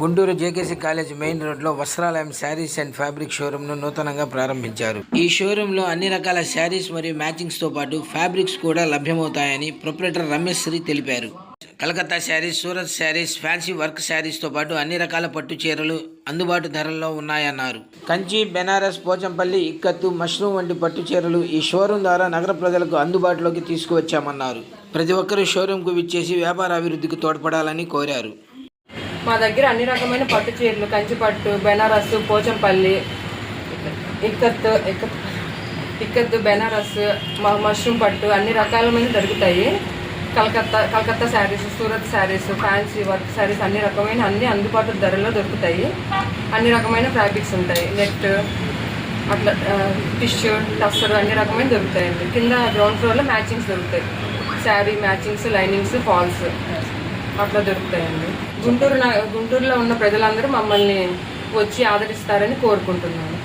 Guntur JKC college main రోడ్లో వస్త్రాలయం sarees and fabric షోరూమ్ను నూతనంగా ప్రారంభించారు. ఈ షోరూంలో అన్ని రకాల శారీస్ మరియు మ్యాచింగ్స్తో పాటు ఫ్యాబ్రిక్స్ కూడా లభ్యమవుతాయని ప్రొపరేటర్ రమేష్ శ్రీ తెలిపారు. Calcutta sarees Surat sarees fancy work శారీస్తో పాటు అన్ని రకాల పట్టు చీరలు అందుబాటు ధరల్లో ఉన్నాయన్నారు. కంచి బెనారస్ పోచంపల్లి ఇక్కత్తు మష్రూమ్ వంటి పట్టు చీరలు ఈ షోరూం ద్వారా నగర ప్రజలకు అందుబాటులోకి తీసుకువచ్చామన్నారు. ప్రతి ఒక్కరూ షోరూంకు విచ్చేసి వ్యాపార అభివృద్ధికి తోడ్పడాలని కోరారు. మా దగ్గర అన్ని రకమైన పట్టు చీరలు కంచిపట్టు బెనారస్ పోచంపల్లి ఇక్కత్ ఇక్కత్ ఇక్కత్ బెనారస్ మష్రూమ్ పట్టు అన్ని రకాలమైన దొరుకుతాయి. Calcutta Calcutta sarees Surat sarees fancy work sarees అన్ని రకమైన అన్ని అందుబాటు ధరలో దొరుకుతాయి. అన్ని రకమైన ఫ్యాబ్రిక్స్ ఉంటాయి. నెట్ అట్లా టిష్యూ టస్టర్ అన్ని రకమైన దొరుకుతాయండి. కింద గ్రౌండ్ ఫ్లోర్లో మ్యాచింగ్స్ దొరుకుతాయి. Saree matchings linings falls. అట్లా దొరుకుతాయండి. గుంటూరు గుంటూరులో ఉన్న ప్రజలందరూ మమ్మల్ని వచ్చి ఆదరిస్తారని కోరుకుంటున్నాను.